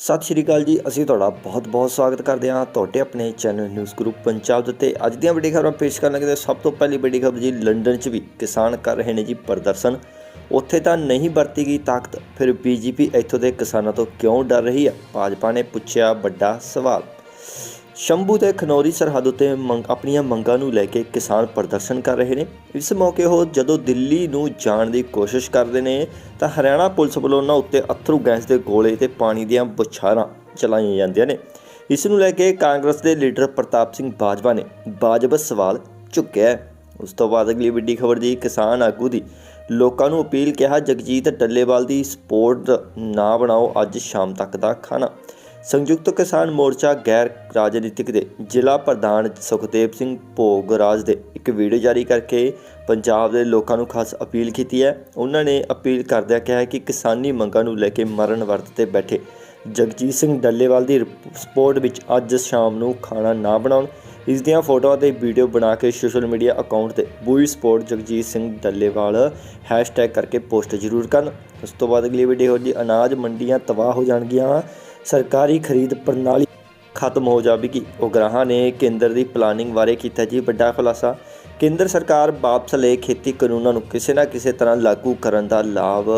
ਸਤਿ ਸ਼੍ਰੀ ਅਕਾਲ ਜੀ, ਅਸੀਂ ਤੁਹਾਡਾ ਬਹੁਤ-ਬਹੁਤ ਸਵਾਗਤ ਕਰਦੇ ਹਾਂ ਤੁਹਾਡੇ ਆਪਣੇ ਚੈਨਲ ਨਿਊਜ਼ ਗਰੁੱਪ ਪੰਜਾਬ ਦੇ ਉੱਤੇ। ਅੱਜ ਦੀਆਂ ਵੱਡੀ ਖਬਰਾਂ ਪੇਸ਼ ਕਰਨ ਲੱਗੇ ਤੇ ਸਭ ਤੋਂ ਪਹਿਲੀ ਵੱਡੀ ਖਬਰ ਜੀ, ਲੰਡਨ 'ਚ ਵੀ ਕਿਸਾਨ ਕਰ ਰਹੇ ਨੇ ਜੀ ਪ੍ਰਦਰਸ਼ਨ। ਉੱਥੇ ਤਾਂ ਨਹੀਂ ਵਰਤੀ ਗਈ ਤਾਕਤ, ਫਿਰ ਬੀਜੇਪੀ ਇੱਥੋਂ ਦੇ ਕਿਸਾਨਾਂ ਤੋਂ ਕਿਉਂ ਡਰ ਰਹੀ ਹੈ? ਭਾਜਪਾ ਨੇ ਪੁੱਛਿਆ ਵੱਡਾ ਸਵਾਲ। ਸ਼ੰਭੂ ਤੇ ਖਨੌਰੀ ਸਰਹੱਦ ਉੱਤੇ ਮੰਗ ਆਪਣੀਆਂ ਮੰਗਾਂ ਨੂੰ ਲੈ ਕੇ ਕਿਸਾਨ ਪ੍ਰਦਰਸ਼ਨ ਕਰ ਰਹੇ ਨੇ। ਇਸ ਮੌਕੇ ਉਹ ਜਦੋਂ ਦਿੱਲੀ ਨੂੰ ਜਾਣ ਦੀ ਕੋਸ਼ਿਸ਼ ਕਰਦੇ ਨੇ, ਤਾਂ ਹਰਿਆਣਾ ਪੁਲਿਸ ਵੱਲੋਂ ਉਹਨਾਂ ਉੱਤੇ ਅਥਰੂ ਗੈਸ ਦੇ ਗੋਲੇ ਤੇ ਪਾਣੀ ਦੀਆਂ ਬੁਛਾਰਾਂ ਚਲਾਈਆਂ ਜਾਂਦੀਆਂ ਨੇ। ਇਸ ਨੂੰ ਲੈ ਕੇ ਕਾਂਗਰਸ ਦੇ ਲੀਡਰ ਪ੍ਰਤਾਪ ਸਿੰਘ ਬਾਜਵਾ ਨੇ ਬਾਜਬ ਸਵਾਲ ਚੁੱਕਿਆ ਹੈ। ਉਸ ਤੋਂ ਬਾਅਦ ਅਗਲੀ ਵੱਡੀ ਖਬਰ ਦੀ ਕਿਸਾਨ ਆਗੂ ਦੀ ਲੋਕਾਂ ਨੂੰ ਅਪੀਲ, ਕਿਹਾ, ਜਗਜੀਤ ਡੱਲੇਵਾਲ ਦੀ ਸਪੋਰਟ ਨਾ ਬਣਾਓ, ਅੱਜ ਸ਼ਾਮ ਤੱਕ ਦਾ ਖਾਣਾ। ਸੰਯੁਕਤ ਕਿਸਾਨ ਮੋਰਚਾ ਗੈਰ ਰਾਜਨੀਤਿਕ ਦੇ ਜ਼ਿਲ੍ਹਾ ਪ੍ਰਧਾਨ ਸੁਖਦੇਵ ਸਿੰਘ ਭੋਗਰਾਜ ਦੇ ਇੱਕ ਵੀਡੀਓ ਜਾਰੀ ਕਰਕੇ ਪੰਜਾਬ ਦੇ ਲੋਕਾਂ ਨੂੰ ਖਾਸ ਅਪੀਲ ਕੀਤੀ ਹੈ। ਉਹਨਾਂ ਨੇ ਅਪੀਲ ਕਰਦਿਆਂ ਕਿਹਾ ਕਿ ਕਿਸਾਨੀ ਮੰਗਾਂ ਨੂੰ ਲੈ ਕੇ ਮਰਨ ਵਰਤ ਤੇ ਬੈਠੇ ਜਗਜੀਤ ਸਿੰਘ ਡੱਲੇਵਾਲ ਦੀ ਸਪੋਰਟ ਵਿੱਚ ਅੱਜ ਸ਼ਾਮ ਨੂੰ ਖਾਣਾ ਨਾ ਬਣਾਉਣ। ਇਸ ਦੀਆਂ ਫੋਟੋਆਂ ਤੇ ਵੀਡੀਓ ਬਣਾ ਕੇ ਸੋਸ਼ਲ ਮੀਡੀਆ ਅਕਾਊਂਟ ਤੇ ਬੂਈ ਸਪੋਰਟ ਜਗਜੀਤ ਸਿੰਘ ਡੱਲੇਵਾਲ ਹੈਸ਼ਟੈਗ ਕਰਕੇ ਪੋਸਟ ਜ਼ਰੂਰ ਕਰਨ। ਉਸ ਤੋਂ ਬਾਅਦ ਅਗਲੀ ਵੀਡੀਓ ਜੀ, ਅਨਾਜ ਮੰਡੀਆਂ ਤਬਾਹ ਹੋ ਜਾਣਗੀਆਂ। ਸਰਕਾਰੀ ਖਰੀਦ ਪ੍ਰਣਾਲੀ ਖਤਮ ਹੋ ਜਾਵੇਗੀ। ਉਗਰਾਹਾਂ ਨੇ ਕੇਂਦਰ ਦੀ ਪਲਾਨਿੰਗ ਬਾਰੇ ਕੀਤਾ ਜੀ ਵੱਡਾ ਖੁਲਾਸਾ। ਕੇਂਦਰ ਸਰਕਾਰ ਵਾਪਸ ਲਏ ਖੇਤੀ ਕਾਨੂੰਨਾਂ ਨੂੰ ਕਿਸੇ ਨਾ ਕਿਸੇ ਤਰ੍ਹਾਂ ਲਾਗੂ ਕਰਨ ਦਾ ਲਾਭ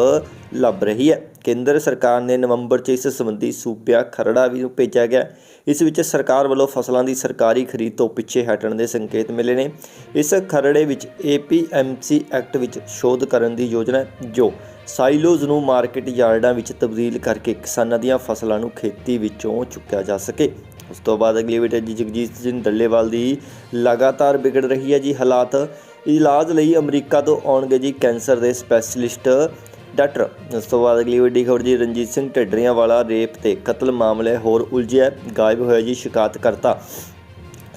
ਲੱਭ ਰਹੀ ਹੈ। ਕੇਂਦਰ ਸਰਕਾਰ ਨੇ ਨਵੰਬਰ 'ਚ ਇਸ ਸੰਬੰਧੀ ਸੂਬਿਆ ਖਰੜਾ ਵੀ ਨੂੰ ਭੇਜਿਆ ਗਿਆ। ਇਸ ਵਿੱਚ ਸਰਕਾਰ ਵੱਲੋਂ ਫਸਲਾਂ ਦੀ ਸਰਕਾਰੀ ਖਰੀਦ ਤੋਂ ਪਿੱਛੇ ਹਟਣ ਦੇ ਸੰਕੇਤ ਮਿਲੇ ਨੇ। ਇਸ ਖਰੜੇ ਵਿੱਚ ਏਪੀਐਮਸੀ ਐਕਟ ਵਿੱਚ ਸ਼ੋਧ ਕਰਨ ਦੀ ਯੋਜਨਾ ਜੋ ਸਾਈਲੋਜ਼ ਨੂੰ ਮਾਰਕੀਟ ਯਾਰਡਾਂ ਵਿੱਚ ਤਬਦੀਲ ਕਰਕੇ ਕਿਸਾਨਾਂ ਦੀਆਂ ਫਸਲਾਂ ਨੂੰ ਖੇਤੀ ਵਿੱਚੋਂ ਚੁੱਕਿਆ ਜਾ ਸਕੇ। ਉਸ ਤੋਂ ਬਾਅਦ ਅਗਲੀ ਵੀਡੀਓ ਜੀ ਜਗਜੀਤ ਸਿੰਘ ਡੱਲੇਵਾਲ ਦੀ ਲਗਾਤਾਰ ਵਿਗੜ ਰਹੀ ਹੈ ਜੀ ਹਾਲਾਤ। ਇਲਾਜ ਲਈ ਅਮਰੀਕਾ ਤੋਂ ਆਉਣਗੇ ਜੀ ਕੈਂਸਰ ਦੇ ਸਪੈਸ਼ਲਿਸਟ ਡਾਕਟਰ। ਉਸ ਤੋਂ ਬਾਅਦ ਅਗਲੀ ਵੱਡੀ ਖਬਰ ਜੀ ਰਣਜੀਤ ਸਿੰਘ ਢੱਡਰੀਆਂ ਵਾਲਾ ਰੇਪ ਤੇ ਕਤਲ ਮਾਮਲੇ ਹੋਰ ਉਲਝਿਆ, ਗਾਇਬ ਹੋਇਆ ਜੀ ਸ਼ਿਕਾਇਤਕਰਤਾ।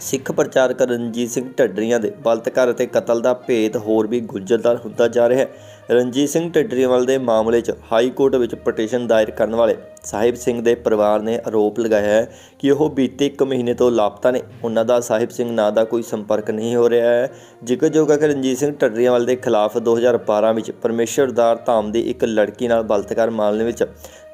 ਸਿੱਖ ਪ੍ਰਚਾਰਕ ਰਣਜੀਤ ਸਿੰਘ ਢੱਡਰੀਆਂ ਦੇ ਬਲਤਕਾਰ ਅਤੇ ਕਤਲ ਦਾ ਭੇਦ ਹੋਰ ਵੀ ਗੁੰਝਲਦਾਰ ਹੁੰਦਾ ਜਾ ਰਿਹਾ ਹੈ। ਰਣਜੀਤ ਸਿੰਘ ਢੱਡਰੀਵਾਲ ਦੇ ਮਾਮਲੇ 'ਚ ਹਾਈ ਕੋਰਟ ਵਿੱਚ ਪਟੀਸ਼ਨ ਦਾਇਰ ਕਰਨ ਵਾਲੇ ਸਾਹਿਬ ਸਿੰਘ ਦੇ ਪਰਿਵਾਰ ਨੇ ਆਰੋਪ ਲਗਾਇਆ ਹੈ ਕਿ ਉਹ ਬੀਤੇ 1 ਮਹੀਨੇ ਤੋਂ ਲਾਪਤਾ ਨੇ। ਉਹਨਾਂ ਦਾ ਸਾਹਿਬ ਸਿੰਘ ਨਾਂ ਦਾ ਕੋਈ ਸੰਪਰਕ ਨਹੀਂ ਹੋ ਰਿਹਾ ਹੈ। ਜ਼ਿਕਰਯੋਗ ਹੈ ਕਿ ਰਣਜੀਤ ਸਿੰਘ ਢੱਡਰੀਵਾਲ ਦੇ ਖਿਲਾਫ 2012 ਵਿੱਚ ਪਰਮੇਸ਼ਰਦਾਰ ਧਾਮ ਦੀ ਇੱਕ ਲੜਕੀ ਨਾਲ ਬਲਤਕਾਰ ਮਾਮਲੇ ਵਿੱਚ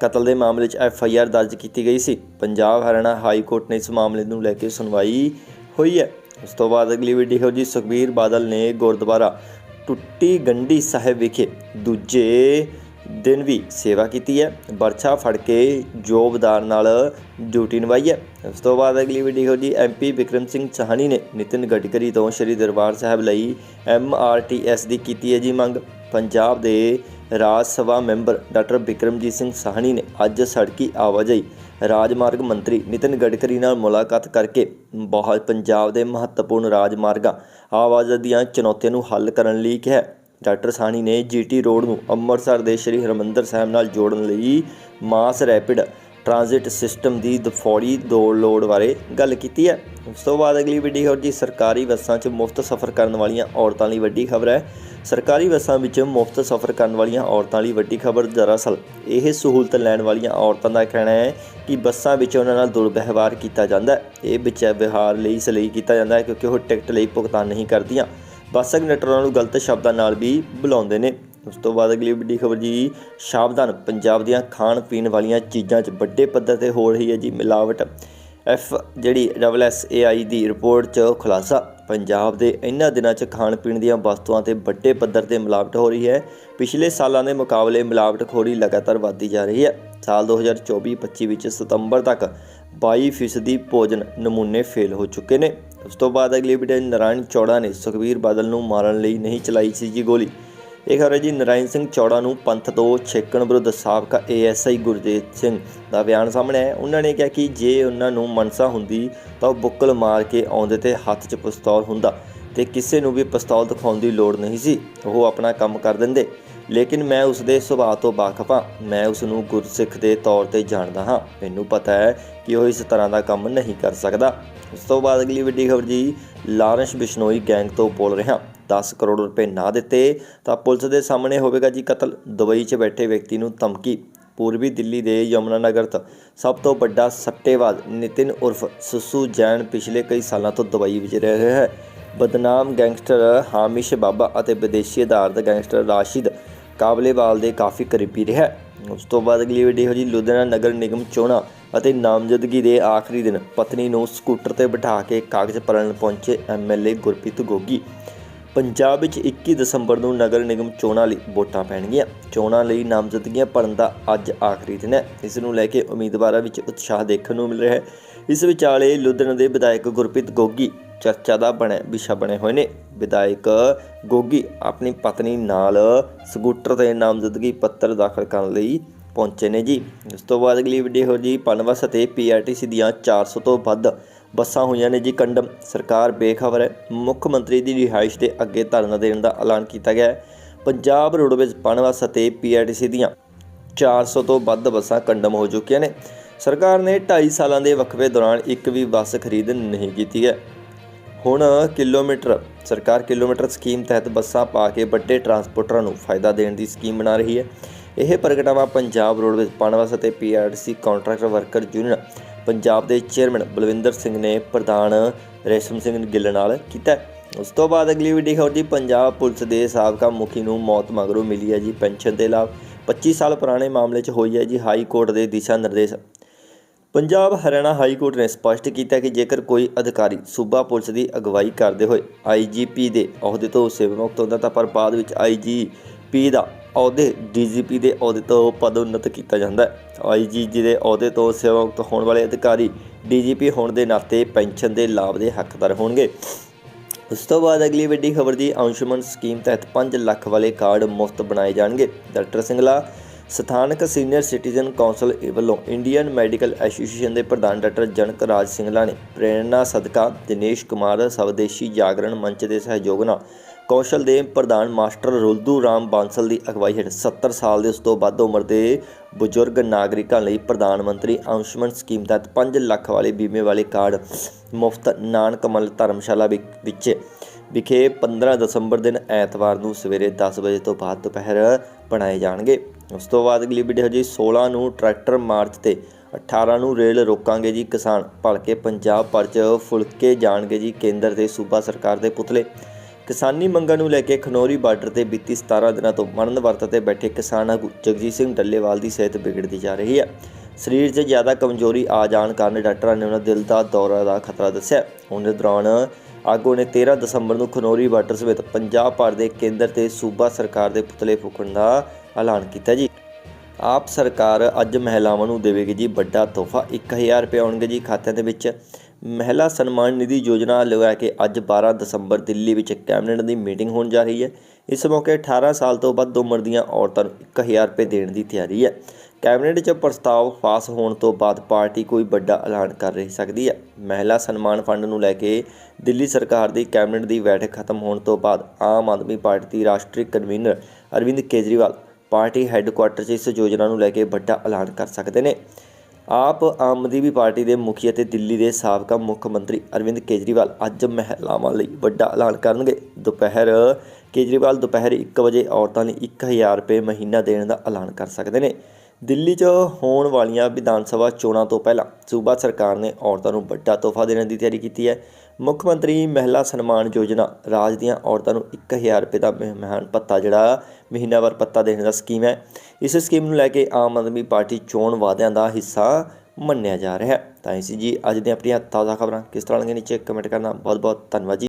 ਕਤਲ ਦੇ ਮਾਮਲੇ 'ਚ ਐਫ ਆਈ ਆਰ ਦਰਜ ਕੀਤੀ ਗਈ ਸੀ। ਪੰਜਾਬ ਹਰਿਆਣਾ ਹਾਈ ਕੋਰਟ ਨੇ ਇਸ ਮਾਮਲੇ ਨੂੰ ਲੈ ਕੇ ਸੁਣਵਾਈ ਹੋਈ ਹੈ। ਉਸ ਤੋਂ ਬਾਅਦ ਅਗਲੀ ਵੀਡੀਓ ਜੀ ਸੁਖਬੀਰ ਬਾਦਲ ਨੇ ਗੁਰਦੁਆਰਾ ਟੁੱਟੀ ਗੰਢੀ ਸਾਹਿਬ ਵਿਖੇ ਦੂਜੇ ਦਿਨ ਵੀ ਸੇਵਾ ਕੀਤੀ ਹੈ। ਬਰਛਾ ਫੜ ਕੇ ਜੋਬਦਾਰ ਨਾਲ ਡਿਊਟੀ ਨਿਭਾਈ ਹੈ। ਉਸ ਤੋਂ ਬਾਅਦ ਅਗਲੀ ਵੀਡੀਓ ਜੀ ਐਮਪੀ ਵਿਕਰਮ ਸਿੰਘ ਚਾਹਣੀ ਨੇ ਨਿਤਿਨ ਗਡਕਰੀ ਤੋਂ ਸ਼੍ਰੀ ਦਰਬਾਰ ਸਾਹਿਬ ਲਈ ਐਮਆਰਟੀਐਸ ਦੀ ਕੀਤੀ ਹੈ ਜੀ ਮੰਗ। ਪੰਜਾਬ ਦੇ ਰਾਜ ਸਭਾ ਮੈਂਬਰ ਡਾਕਟਰ ਵਿਕਰਮਜੀਤ ਸਿੰਘ ਸਾਹਣੀ ਨੇ ਅੱਜ ਸੜਕੀ ਆਵਾਜਾਈ ਰਾਜਮਾਰਗ ਮੰਤਰੀ ਨਿਤਿਨ ਗਡਕਰੀ ਨਾਲ ਮੁਲਾਕਾਤ ਕਰਕੇ ਬਹੁਤ ਪੰਜਾਬ ਦੇ ਮਹੱਤਵਪੂਰਨ ਰਾਜਮਾਰਗਾਂ ਆਵਾਜਾਈ ਦੀਆਂ ਚੁਣੌਤੀਆਂ ਨੂੰ ਹੱਲ ਕਰਨ ਲਈ ਕਿਹਾ। ਡਾਕਟਰ ਸਾਨੀ ਨੇ ਜੀਟੀ ਰੋਡ ਨੂੰ ਅੰਮ੍ਰਿਤਸਰ ਦੇ ਸ਼੍ਰੀ ਹਰਮੰਦਰ ਸਾਹਿਬ ਨਾਲ ਜੋੜਨ ਲਈ ਮਾਸ ਰੈਪਿਡ ਟ੍ਰਾਂਜ਼ਿਟ ਸਿਸਟਮ ਦੀ ਦਫੌੜੀ ਦੌੜ ਲੋੜ ਬਾਰੇ ਗੱਲ ਕੀਤੀ ਹੈ। ਉਸ ਤੋਂ ਬਾਅਦ ਅਗਲੀ ਵੱਡੀ ਖਬਰ ਜੀ, ਸਰਕਾਰੀ ਬੱਸਾਂ 'ਚ ਮੁਫਤ ਸਫ਼ਰ ਕਰਨ ਵਾਲੀਆਂ ਔਰਤਾਂ ਲਈ ਵੱਡੀ ਖਬਰ ਹੈ। ਸਰਕਾਰੀ ਬੱਸਾਂ ਵਿੱਚ ਮੁਫਤ ਸਫ਼ਰ ਕਰਨ ਵਾਲੀਆਂ ਔਰਤਾਂ ਲਈ ਵੱਡੀ ਖਬਰ ਦਰਅਸਲ ਇਹ ਸਹੂਲਤ ਲੈਣ ਵਾਲੀਆਂ ਔਰਤਾਂ ਦਾ ਕਹਿਣਾ ਹੈ ਕਿ ਬੱਸਾਂ ਵਿੱਚ ਉਹਨਾਂ ਨਾਲ ਦੁਰਵਿਵਹਾਰ ਕੀਤਾ ਜਾਂਦਾ ਹੈ। ਇਹ ਵਿੱਚ ਵਿਹਾਰ ਲਈ ਇਸ ਲਈ ਕੀਤਾ ਜਾਂਦਾ ਹੈ ਕਿਉਂਕਿ ਉਹ ਟਿਕਟ ਲਈ ਭੁਗਤਾਨ ਨਹੀਂ ਕਰਦੀਆਂ। ਬੱਸ ਕੰਡਕਟਰਾਂ ਨੂੰ ਗਲਤ ਸ਼ਬਦਾਂ ਨਾਲ ਵੀ ਬੁਲਾਉਂਦੇ ਨੇ। ਉਸ ਤੋਂ ਬਾਅਦ ਅਗਲੀ ਵੱਡੀ ਖਬਰ ਜੀ, ਸਾਵਧਾਨ ਪੰਜਾਬ ਦੀਆਂ ਖਾਣ ਪੀਣ ਵਾਲੀਆਂ ਚੀਜ਼ਾਂ 'ਚ ਵੱਡੇ ਪੱਧਰ ਤੇ ਹੋ ਰਹੀ ਹੈ ਜੀ ਮਿਲਾਵਟ। ਐਫ ਜਿਹੜੀ ਡਬਲ ਐਸ ਏ ਆਈ ਦੀ ਰਿਪੋਰਟ 'ਚ ਖੁਲਾਸਾ। ਪੰਜਾਬ ਦੇ ਇਹਨਾਂ ਦਿਨਾਂ 'ਚ ਖਾਣ ਪੀਣ ਦੀਆਂ ਵਸਤੂਆਂ ਤੇ ਵੱਡੇ ਪੱਧਰ ਤੇ ਮਿਲਾਵਟ ਹੋ ਰਹੀ ਹੈ। ਪਿਛਲੇ ਸਾਲਾਂ ਦੇ ਮੁਕਾਬਲੇ ਮਿਲਾਵਟਖੋਰੀ ਲਗਾਤਾਰ ਵਧਦੀ ਜਾ ਰਹੀ ਹੈ। ਸਾਲ 2024-25 ਵਿੱਚ ਸਤੰਬਰ ਤੱਕ 22% ਭੋਜਨ ਨਮੂਨੇ ਫੇਲ ਹੋ ਚੁੱਕੇ ਨੇ। ਉਸ ਤੋਂ ਬਾਅਦ ਅਗਲੀ ਵੀਡੀਓ ਨਾਰਾਇਣ ਚੌੜਾ ਨੇ ਸੁਖਬੀਰ ਬਾਦਲ ਨੂੰ ਮਾਰਨ ਲਈ ਨਹੀਂ ਚਲਾਈ ਸੀ ਜੀ ਗੋਲੀ। ਇਹ ਖਬਰ ਹੈ ਜੀ, ਨਰਾਇਣ ਸਿੰਘ ਚੌੜਾ ਨੂੰ ਪੰਥ ਤੋਂ ਛੇਕਣ ਵਿਰੁੱਧ ਸਾਬਕਾ ਏਐਸਆਈ ਗੁਰਜੀਤ ਸਿੰਘ ਦਾ ਬਿਆਨ ਸਾਹਮਣੇ ਆਇਆ। ਉਹਨਾਂ ਨੇ ਕਿਹਾ ਕਿ ਜੇ ਉਹਨਾਂ ਨੂੰ ਮਨਸਾ ਹੁੰਦੀ ਤਾਂ ਉਹ ਬੁੱਕਲ ਮਾਰ ਕੇ ਆਉਂਦੇ ਤੇ ਹੱਥ 'ਚ ਪਿਸਤੌਲ ਹੁੰਦਾ ਤੇ ਕਿਸੇ ਨੂੰ ਵੀ ਪਿਸਤੌਲ ਦਿਖਾਉਣ ਦੀ ਲੋੜ ਨਹੀਂ ਸੀ। ਉਹ ਆਪਣਾ ਕੰਮ ਕਰ ਦਿੰਦੇ। ਲੇਕਿਨ ਮੈਂ ਉਸ ਦੇ ਸੁਭਾਅ ਤੋਂ ਵਾਕਿਫ ਹਾਂ। ਮੈਂ ਉਸ ਨੂੰ ਗੁਰਸਿੱਖ ਦੇ ਤੌਰ ਤੇ ਜਾਣਦਾ ਹਾਂ। ਮੈਨੂੰ ਪਤਾ ਹੈ ਕਿ ਉਹ ਇਸ ਤਰ੍ਹਾਂ ਦਾ ਕੰਮ ਨਹੀਂ ਕਰ ਸਕਦਾ। ਉਸ ਤੋਂ ਬਾਅਦ ਅਗਲੀ ਵੱਡੀ ਖਬਰ ਜੀ, ਲਾਰੈਂਸ ਬਿਸ਼ਨੋਈ ਗੈਂਗ ਤੋਂ ਬੋਲ ਰਿਹਾ। 10 ਕਰੋੜ ਰੁਪਏ ਨਾ ਦਿੱਤੇ, ਤਾਂ ਪੁਲਿਸ ਦੇ ਸਾਹਮਣੇ ਹੋਵੇਗਾ ਜੀ ਕਤਲ। ਦੁਬਈ 'ਚ ਬੈਠੇ ਵਿਅਕਤੀ ਨੂੰ ਧਮਕੀ, ਪੂਰਬੀ ਦਿੱਲੀ ਦੇ ਯਮੁਨਾ ਨਗਰ ਤੋਂ। ਸਭ ਤੋਂ ਵੱਡਾ ਸੱਟੇਬਾਜ਼ ਨਿਤਿਨ ਉਰਫ ਸੁਸੂ ਜੈਨ ਪਿਛਲੇ ਕਈ ਸਾਲਾਂ ਤੋਂ ਦੁਬਈ ਵਿੱਚ ਰਹਿ ਰਿਹਾ ਹੈ। ਬਦਨਾਮ ਗੈਂਗਸਟਰ ਹਾਮਿਸ਼ ਬਾਬਾ ਅਤੇ ਵਿਦੇਸ਼ੀ ਆਧਾਰਿਤ ਗੈਂਗਸਟਰ ਰਾਸ਼ਿਦ ਕਾਬਲੇਵਾਲ ਦੇ ਕਾਫੀ ਕਰੀਬੀ ਰਿਹਾ ਉਸ ਤੋਂ ਬਾਅਦ ਅਗਲੀ ਵੀਡੀਓ ਜੀ ਲੁਧਿਆਣਾ ਨਗਰ ਨਿਗਮ ਚੋਣਾਂ ਅਤੇ ਨਾਮਜ਼ਦਗੀ ਦੇ ਆਖਰੀ ਦਿਨ ਪਤਨੀ ਨੂੰ ਸਕੂਟਰ ਤੇ ਬਿਠਾ ਕੇ ਕਾਗਜ਼ ਭਰਨ ਪਹੁੰਚੇ ਐਮਐਲਏ ਗੁਰਪ੍ਰੀਤ ਗੋਗੀ। ਪੰਜਾਬ ਵਿੱਚ 21 ਦਸੰਬਰ ਨੂੰ ਨਗਰ ਨਿਗਮ ਚੋਣਾਂ ਲਈ ਵੋਟਾਂ ਪੈਣਗੀਆਂ। ਚੋਣਾਂ ਲਈ ਨਾਮਜ਼ਦਗੀਆਂ ਭਰਨ ਦਾ ਅੱਜ ਆਖਰੀ ਦਿਨ ਹੈ। ਇਸ ਨੂੰ ਲੈ ਕੇ ਉਮੀਦਵਾਰਾਂ ਵਿੱਚ ਉਤਸ਼ਾਹ ਦੇਖਣ ਨੂੰ ਮਿਲ ਰਿਹਾ ਹੈ। ਇਸ ਵਿਚਾਲੇ ਲੁਧਿਆਣਾ ਦੇ ਵਿਧਾਇਕ ਗੁਰਪ੍ਰੀਤ ਗੋਗੀ ਚਰਚਾ ਦਾ ਬਣਿਆ, ਵਿਸ਼ਾ ਬਣੇ ਹੋਏ ਨੇ। ਵਿਧਾਇਕ ਗੋਗੀ ਆਪਣੀ ਪਤਨੀ ਨਾਲ ਸਕੂਟਰ ਤੇ ਨਾਮਜ਼ਦਗੀ ਪੱਤਰ ਦਾਖਲ ਕਰਨ ਲਈ ਪਹੁੰਚੇ ਨੇ ਜੀ। ਉਸ ਤੋਂ ਬਾਅਦ ਅਗਲੀ ਵੀਡੀਓ ਜੀ, ਪਨਵਸ ਅਤੇ ਪੀਆਰਟੀਸੀ ਦੀਆਂ 400 ਤੋਂ ਵੱਧ ਬੱਸਾਂ ਹੋਈਆਂ ਨੇ ਜੀ ਕੰਡਮ। ਸਰਕਾਰ ਬੇਖਬਰ ਹੈ। ਮੁੱਖ ਮੰਤਰੀ ਦੀ ਰਿਹਾਇਸ਼ ਦੇ ਅੱਗੇ ਧਰਨਾ ਦੇਣ ਦਾ ਐਲਾਨ ਕੀਤਾ ਗਿਆ ਹੈ। ਪੰਜਾਬ ਰੋਡਵੇਜ਼ ਪਨਵਸ ਅਤੇ ਪੀਆਰਟੀਸੀ ਦੀਆਂ 400 ਤੋਂ ਵੱਧ ਬੱਸਾਂ ਕੰਡਮ ਹੋ ਚੁੱਕੀਆਂ ਨੇ। ਸਰਕਾਰ ਨੇ 2.5 ਸਾਲਾਂ ਦੇ ਵਕਫੇ ਦੌਰਾਨ ਇੱਕ ਵੀ ਬੱਸ ਖਰੀਦ ਨਹੀਂ ਕੀਤੀ ਹੈ। ਹੁਣ ਕਿਲੋਮੀਟਰ, ਸਰਕਾਰ ਕਿਲੋਮੀਟਰ ਸਕੀਮ ਤਹਿਤ ਬੱਸਾਂ ਪਾ ਕੇ ਵੱਡੇ ਟਰਾਂਸਪੋਰਟਰਾਂ ਨੂੰ ਫਾਇਦਾ ਦੇਣ ਦੀ ਸਕੀਮ ਬਣਾ ਰਹੀ ਹੈ। ਇਹ ਪ੍ਰਗਟਾਵਾ ਪੰਜਾਬ ਰੋਡਵੇਜ਼ ਪਨਵਸ ਅਤੇ PRTC contractor worker union Punjab ਦੇ ਚੇਅਰਮੈਨ ਬਲਵਿੰਦਰ ਸਿੰਘ ਨੇ ਪ੍ਰਧਾਨ ਰੇਸ਼ਮ ਸਿੰਘ ਗਿੱਲ ਨਾਲ ਕੀਤਾ। ਉਸ ਤੋਂ ਬਾਅਦ ਅਗਲੀ ਵੀਡੀਓ ਖਬਰ ਜੀ, ਪੰਜਾਬ ਪੁਲਿਸ ਦੇ ਸਾਬਕਾ ਮੁਖੀ ਨੂੰ ਮੌਤ ਮਗਰੋਂ ਮਿਲੀ ਹੈ ਜੀ ਪੈਨਸ਼ਨ ਦੇ ਲਾਭ। 25 ਸਾਲ ਪੁਰਾਣੇ ਮਾਮਲੇ 'ਚ ਹੋਈ ਹੈ ਜੀ ਹਾਈ ਕੋਰਟ ਦੇ ਦਿਸ਼ਾ ਨਿਰਦੇਸ਼। ਪੰਜਾਬ ਹਰਿਆਣਾ ਹਾਈ ਕੋਰਟ ਨੇ ਸਪਸ਼ਟ ਕੀਤਾ ਕਿ ਜੇਕਰ ਕੋਈ ਅਧਿਕਾਰੀ ਸੂਬਾ ਪੁਲਿਸ ਦੀ ਅਗਵਾਈ ਕਰਦੇ ਹੋਏ ਆਈਜੀਪੀ ਦੇ ਅਹੁਦੇ ਤੋਂ ਸੇਵਾਮੁਕਤ ਹੁੰਦਾ ਤਾਂ ਪਰ ਬਾਅਦ ਵਿੱਚ ਆਈਜੀਪੀ ਦਾ ਅਹੁਦੇ ਡੀਜੀਪੀ ਦੇ ਅਹੁਦੇ ਤੋਂ ਪਦੋન્નਤ ਕੀਤਾ ਜਾਂਦਾ ਹੈ। ਆਈਜੀਜੀ ਦੇ ਅਹੁਦੇ ਤੋਂ ਸੇਵਾਮੁਕਤ ਹੋਣ ਵਾਲੇ ਅਧਿਕਾਰੀ ਡੀਜੀਪੀ ਹੋਣ ਦੇ ਨਾਤੇ ਪੈਨਸ਼ਨ ਦੇ ਲਾਭ ਦੇ ਹੱਕਦਾਰ ਹੋਣਗੇ। ਉਸ ਤੋਂ ਬਾਅਦ ਅਗਲੀ ਵੱਡੀ ਖਬਰ ਦੀ ਅੰਸ਼ੁਮਨ ਸਕੀਮ ਤਹਿਤ 5 ਲੱਖ ਵਾਲੇ ਕਾਰਡ ਮੁਫਤ ਬਣਾਏ ਜਾਣਗੇ। ਡਾਕਟਰ ਸਿੰਗਲਾ, ਸਥਾਨਕ ਸੀਨੀਅਰ ਸਿਟੀਜ਼ਨ ਕੌਂਸਲ ਵੱਲੋਂ ਇੰਡੀਅਨ ਮੈਡੀਕਲ ਐਸੋਸੀਏਸ਼ਨ ਦੇ ਪ੍ਰਧਾਨ ਡਾਕਟਰ ਜਨਕ ਰਾਜ ਸਿੰਗਲਾ ਨੇ ਪ੍ਰੇਰਣਾ ਸਦਕਾ ਦਿਨੇਸ਼ ਕੁਮਾਰ ਸਵਦੇਸ਼ੀ ਜਾਗਰਣ ਮੰਚ ਦੇ ਸਹਿਯੋਗ ਨਾਲ ਕੌਸ਼ਲ ਦੇ ਪ੍ਰਧਾਨ ਮਾਸਟਰ ਰੁਲਦੂ ਰਾਮ ਬਾਂਸਲ ਦੀ ਅਗਵਾਈ ਹੇਠ 70 ਸਾਲ ਦੇ ਉਸ ਤੋਂ ਵੱਧ ਉਮਰ ਦੇ ਬਜ਼ੁਰਗ ਨਾਗਰਿਕਾਂ ਲਈ ਪ੍ਰਧਾਨ ਮੰਤਰੀ ਆਯੁਸ਼ਮਾਨ ਸਕੀਮ ਤਹਿਤ 5 ਲੱਖ ਵਾਲੇ ਬੀਮੇ ਵਾਲੇ ਕਾਰਡ ਮੁਫਤ ਨਾਨਕਮਲ ਧਰਮਸ਼ਾਲਾ ਵਿ- ਵਿੱਚ ਵਿਖੇ 15 ਦਸੰਬਰ ਦਿਨ ਐਤਵਾਰ ਨੂੰ ਸਵੇਰੇ 10 ਵਜੇ ਤੋਂ ਬਾਅਦ ਦੁਪਹਿਰ ਬਣਾਏ ਜਾਣਗੇ। ਉਸ ਤੋਂ ਬਾਅਦ ਅਗਲੀ ਵੀਡੀਓ ਜੀ 16 ਨੂੰ ਟਰੈਕਟਰ ਮਾਰਚ ਤੇ 18 ਨੂੰ ਰੇਲ ਰੋਕਾਂਗੇ ਜੀ ਕਿਸਾਨ। ਭਲਕੇ ਪੰਜਾਬ ਭਰ 'ਚ ਫੁਲਕੇ ਜਾਣਗੇ ਜੀ ਕੇਂਦਰ ਤੇ ਸੂਬਾ ਸਰਕਾਰ ਦੇ ਪੁਤਲੇ। ਕਿਸਾਨੀ ਮੰਗਾਂ ਨੂੰ ਲੈ ਕੇ ਖਨੌਰੀ ਬਾਰਡਰ ਤੇ ਬੀਤੀ 17 ਦਿਨਾਂ ਤੋਂ ਮਰਨ ਵਰਤ ਤੇ ਬੈਠੇ ਕਿਸਾਨ ਆਗੂ ਜਗਜੀਤ ਸਿੰਘ ਡੱਲੇਵਾਲ ਦੀ ਸਿਹਤ ਵਿਗੜਦੀ ਜਾ ਰਹੀ ਹੈ। ਸਰੀਰ 'ਚ ਜ਼ਿਆਦਾ ਕਮਜ਼ੋਰੀ ਆ ਜਾਣ ਕਾਰਨ ਡਾਕਟਰਾਂ ਨੇ ਉਹਨਾਂ ਦਿਲ ਦਾ ਦੌਰਾ ਦਾ ਖਤਰਾ ਦੱਸਿਆ। ਹੁਣ ਦੇ ਦੌਰਾਨ ਆਗੂ ਨੇ 13 ਦਸੰਬਰ ਨੂੰ ਖਨੌਰੀ ਬਾਰਡਰ ਸਮੇਤ ਪੰਜਾਬ ਭਰ ਦੇ ਕੇਂਦਰ ਤੇ ਸੂਬਾ ਸਰਕਾਰ ਦੇ ਪੁਤਲੇ ਫੂਕਣ ਦਾ ਐਲਾਨ ਕੀਤਾ ਜੀ। ਆਪ ਸਰਕਾਰ ਅੱਜ ਮਹਿਲਾਵਾਂ ਨੂੰ ਦੇਵੇਗੀ ਜੀ ਵੱਡਾ ਤੋਹਫਾ। 1000 ਰੁਪਏ ਆਉਣਗੇ ਜੀ ਖਾਤਿਆਂ ਦੇ ਵਿੱਚ। ਮਹਿਲਾ ਸਨਮਾਨ ਨਿਧੀ ਯੋਜਨਾ ਲਗਾ ਕੇ ਅੱਜ 12 ਦਸੰਬਰ ਦਿੱਲੀ ਵਿੱਚ ਕੈਬਨਿਟ ਦੀ ਮੀਟਿੰਗ ਹੋਣ ਜਾ ਰਹੀ ਹੈ। ਇਸ ਮੌਕੇ 18 ਸਾਲ ਤੋਂ ਵੱਧ ਉਮਰ ਦੀਆਂ ਔਰਤਾਂ ਨੂੰ 1000 ਰੁਪਏ ਦੇਣ ਦੀ ਤਿਆਰੀ ਹੈ। ਕੈਬਨਿਟ 'ਚ ਪ੍ਰਸਤਾਵ ਪਾਸ ਹੋਣ ਤੋਂ ਬਾਅਦ ਪਾਰਟੀ ਕੋਈ ਵੱਡਾ ਐਲਾਨ ਕਰ ਰਹੀ ਸਕਦੀ ਹੈ। ਮਹਿਲਾ ਸਨਮਾਨ ਫੰਡ ਨੂੰ ਲੈ ਕੇ ਦਿੱਲੀ ਸਰਕਾਰ ਦੀ ਕੈਬਨਿਟ ਦੀ ਬੈਠਕ ਖਤਮ ਹੋਣ ਤੋਂ ਬਾਅਦ ਆਮ ਆਦਮੀ ਪਾਰਟੀ ਦੀ ਰਾਸ਼ਟਰੀ convener Arvind Kejriwal party headquarter 'ਚ ਇਸ ਯੋਜਨਾ ਨੂੰ ਲੈ ਕੇ ਵੱਡਾ ਐਲਾਨ ਕਰ ਸਕਦੇ ਨੇ। ਆਪ ਆਮ ਆਦਮੀ ਪਾਰਟੀ ਦੇ ਮੁਖੀ ਅਤੇ ਦਿੱਲੀ ਦੇ ਸਾਬਕਾ ਮੁੱਖ ਮੰਤਰੀ ਅਰਵਿੰਦ ਕੇਜਰੀਵਾਲ ਅੱਜ ਮਹਿਲਾਵਾਂ ਲਈ ਵੱਡਾ ਐਲਾਨ ਕਰਨਗੇ। ਦੁਪਹਿਰ ਕੇਜਰੀਵਾਲ ਦੁਪਹਿਰ 1 ਵਜੇ ਔਰਤਾਂ ਲਈ 1000 ਰੁਪਏ ਮਹੀਨਾ ਦੇਣ ਦਾ ਐਲਾਨ ਕਰ ਸਕਦੇ ਨੇ। ਦਿੱਲੀ 'ਚ ਹੋਣ ਵਾਲੀਆਂ ਵਿਧਾਨ ਸਭਾ ਚੋਣਾਂ ਤੋਂ ਪਹਿਲਾਂ ਸੂਬਾ ਸਰਕਾਰ ਨੇ ਔਰਤਾਂ ਨੂੰ ਵੱਡਾ ਤੋਹਫਾ ਦੇਣ ਦੀ ਤਿਆਰੀ ਕੀਤੀ ਹੈ। ਮੁੱਖ ਮੰਤਰੀ ਮਹਿਲਾ ਸਨਮਾਨ ਯੋਜਨਾ, ਰਾਜ ਦੀਆਂ ਔਰਤਾਂ ਨੂੰ 1000 ਰੁਪਏ ਦਾ ਮਹਿਮਾਨ ਭੱਤਾ, ਜਿਹੜਾ ਮਹੀਨਾਵਾਰ ਭੱਤਾ ਦੇਣ ਦਾ ਸਕੀਮ ਹੈ। ਇਸ ਸਕੀਮ ਨੂੰ ਲੈ ਕੇ ਆਮ ਆਦਮੀ ਪਾਰਟੀ ਚੋਣ ਵਾਅਦਿਆਂ ਦਾ ਹਿੱਸਾ ਮੰਨਿਆ ਜਾ ਰਿਹਾ ਹੈ। ਤਾਂ ਇਸੀ ਜੀ ਅੱਜ ਦੀਆਂ ਆਪਣੀਆਂ ਤਾਜ਼ਾ ਖਬਰਾਂ। ਕਿਸ ਤਰ੍ਹਾਂ ਲੱਗੀਆਂ ਨੀਚੇ ਕਮੈਂਟ ਕਰਨਾ। ਬਹੁਤ ਬਹੁਤ ਧੰਨਵਾਦ ਜੀ।